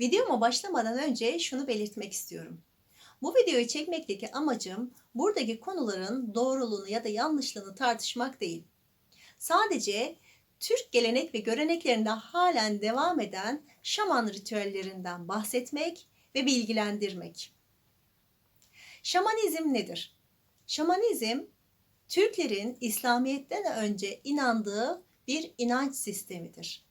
Videoma başlamadan önce şunu belirtmek istiyorum. Bu videoyu çekmekteki amacım buradaki konuların doğruluğunu ya da yanlışlığını tartışmak değil. Sadece Türk gelenek ve göreneklerinde halen devam eden şaman ritüellerinden bahsetmek ve bilgilendirmek. Şamanizm nedir? Şamanizm Türklerin İslamiyet'ten önce inandığı bir inanç sistemidir.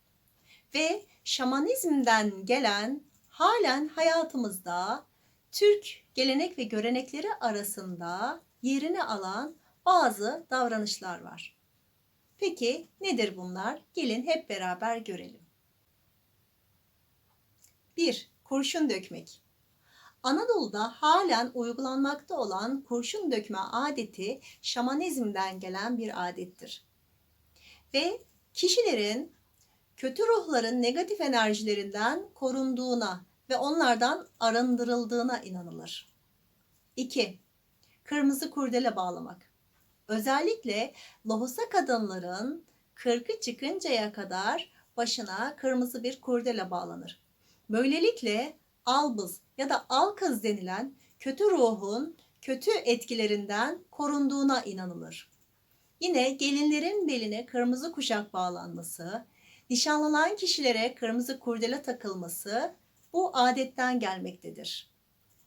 Ve şamanizmden gelen halen hayatımızda Türk gelenek ve görenekleri arasında yerini alan bazı davranışlar var. Peki nedir bunlar? Gelin hep beraber görelim. 1. Kurşun dökmek. Anadolu'da halen uygulanmakta olan kurşun dökme adeti şamanizmden gelen bir adettir. Ve kişilerin kötü ruhların negatif enerjilerinden korunduğuna ve onlardan arındırıldığına inanılır. 2. Kırmızı kurdele bağlamak. Özellikle lohusa kadınların kırkı çıkıncaya kadar başına kırmızı bir kurdele bağlanır. Böylelikle albız ya da alkız denilen kötü ruhun kötü etkilerinden korunduğuna inanılır. Yine gelinlerin beline kırmızı kuşak bağlanması, nişanlanan kişilere kırmızı kurdele takılması bu adetten gelmektedir.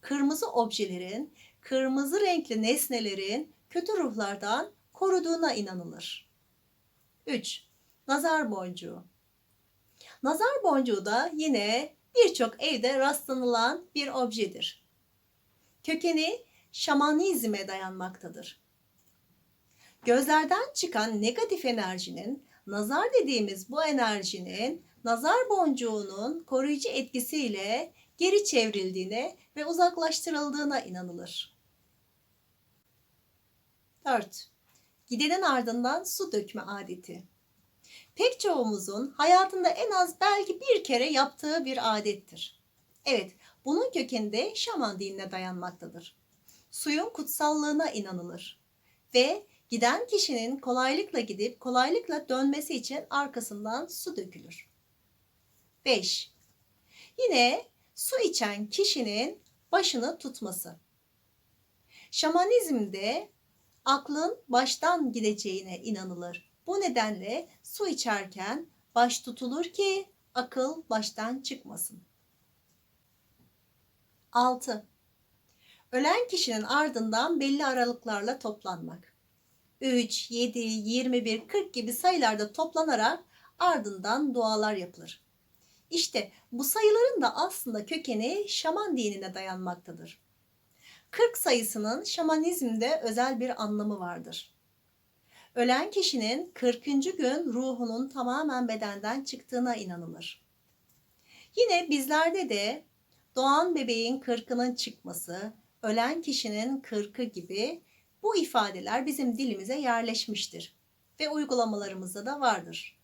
Kırmızı objelerin, kırmızı renkli nesnelerin kötü ruhlardan koruduğuna inanılır. 3. Nazar boncuğu. Nazar boncuğu da yine birçok evde rastlanılan bir objedir. Kökeni şamanizme dayanmaktadır. Gözlerden çıkan negatif enerjinin, nazar dediğimiz bu enerjinin nazar boncuğunun koruyucu etkisiyle geri çevrildiğine ve uzaklaştırıldığına inanılır. 4. Gidenin ardından su dökme adeti. Pek çoğumuzun hayatında en az belki bir kere yaptığı bir adettir. Evet, bunun kökeninde şaman dinine dayanmaktadır. Suyun kutsallığına inanılır ve giden kişinin kolaylıkla gidip kolaylıkla dönmesi için arkasından su dökülür. 5. Yine su içen kişinin başını tutması. Şamanizmde aklın baştan gideceğine inanılır. Bu nedenle su içerken baş tutulur ki akıl baştan çıkmasın. 6. Ölen kişinin ardından belli aralıklarla toplanmak. 3, 7, 21, 40 gibi sayılarda toplanarak ardından dualar yapılır. İşte bu sayıların da aslında kökeni şaman dinine dayanmaktadır. 40 sayısının şamanizmde özel bir anlamı vardır. Ölen kişinin 40. gün ruhunun tamamen bedenden çıktığına inanılır. Yine bizlerde de doğan bebeğin kırkının çıkması, ölen kişinin kırkı gibi bu ifadeler bizim dilimize yerleşmiştir ve uygulamalarımızda da vardır.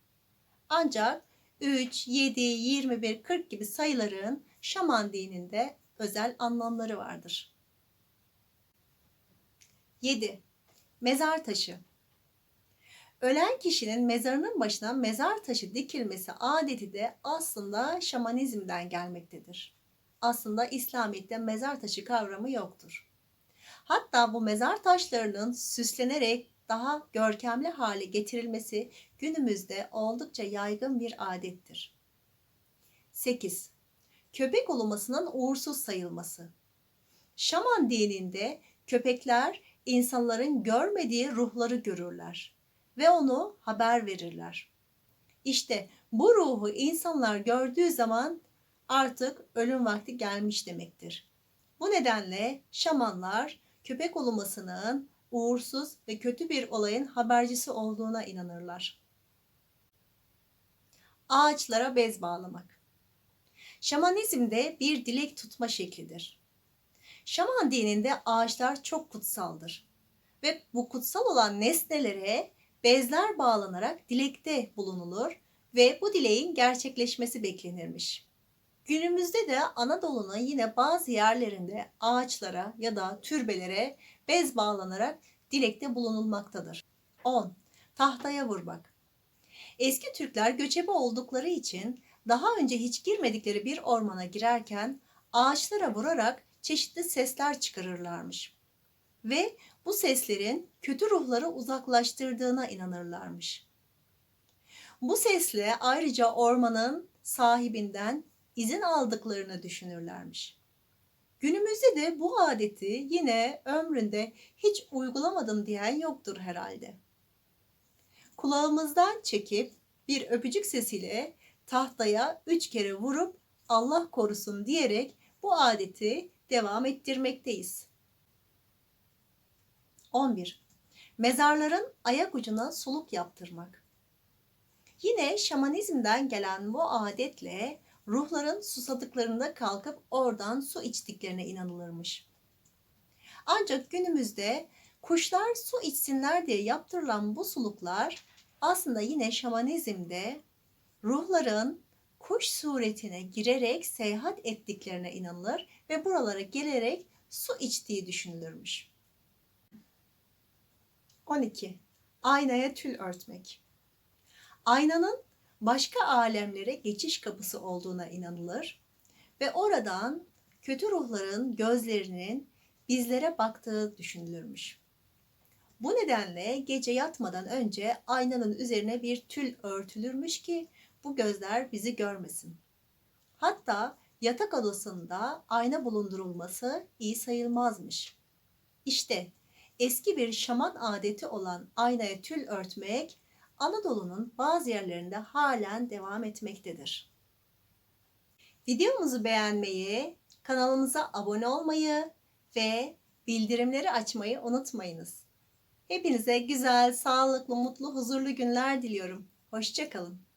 Ancak 3, 7, 21, 40 gibi sayıların şaman dininde özel anlamları vardır. 7. Mezar taşı Ölen kişinin mezarının başına mezar taşı dikilmesi adeti de aslında şamanizmden gelmektedir. Aslında İslamiyet'te mezar taşı kavramı yoktur. Hatta bu mezar taşlarının süslenerek daha görkemli hale getirilmesi günümüzde oldukça yaygın bir adettir. 8. Köpek ulumasının uğursuz sayılması. Şaman dininde köpekler insanların görmediği ruhları görürler ve onu haber verirler. İşte bu ruhu insanlar gördüğü zaman artık ölüm vakti gelmiş demektir. Bu nedenle şamanlar köpek ulumasının uğursuz ve kötü bir olayın habercisi olduğuna inanırlar. Ağaçlara bez bağlamak. Şamanizmde bir dilek tutma şeklidir. Şaman dininde ağaçlar çok kutsaldır ve bu kutsal olan nesnelere bezler bağlanarak dilekte bulunulur ve bu dileğin gerçekleşmesi beklenirmiş. Günümüzde de Anadolu'nun yine bazı yerlerinde ağaçlara ya da türbelere bez bağlanarak dilekte bulunulmaktadır. 10. Tahtaya vurmak. Eski Türkler göçebe oldukları için daha önce hiç girmedikleri bir ormana girerken ağaçlara vurarak çeşitli sesler çıkarırlarmış. Ve bu seslerin kötü ruhları uzaklaştırdığına inanırlarmış. Bu sesle ayrıca ormanın sahibinden izin aldıklarını düşünürlermiş. Günümüzde de bu adeti yine ömründe hiç uygulamadım diyen yoktur herhalde. Kulağımızdan çekip bir öpücük sesiyle tahtaya üç kere vurup Allah korusun diyerek bu adeti devam ettirmekteyiz. 11. Mezarların ayak ucuna suluk yaptırmak. Yine şamanizmden gelen bu adetle ruhların susadıklarında kalkıp oradan su içtiklerine inanılırmış. Ancak günümüzde kuşlar su içsinler diye yaptırılan bu suluklar aslında yine şamanizmde ruhların kuş suretine girerek seyahat ettiklerine inanılır ve buralara gelerek su içtiği düşünülürmüş. 12. Aynaya tül örtmek. Aynanın başka alemlere geçiş kapısı olduğuna inanılır ve oradan kötü ruhların gözlerinin bizlere baktığı düşünülürmüş. Bu nedenle gece yatmadan önce aynanın üzerine bir tül örtülürmüş ki bu gözler bizi görmesin. Hatta yatak odasında ayna bulundurulması iyi sayılmazmış. İşte eski bir şaman adeti olan aynaya tül örtmek Anadolu'nun bazı yerlerinde halen devam etmektedir. Videomuzu beğenmeyi, kanalımıza abone olmayı ve bildirimleri açmayı unutmayınız. Hepinize güzel, sağlıklı, mutlu, huzurlu günler diliyorum. Hoşçakalın.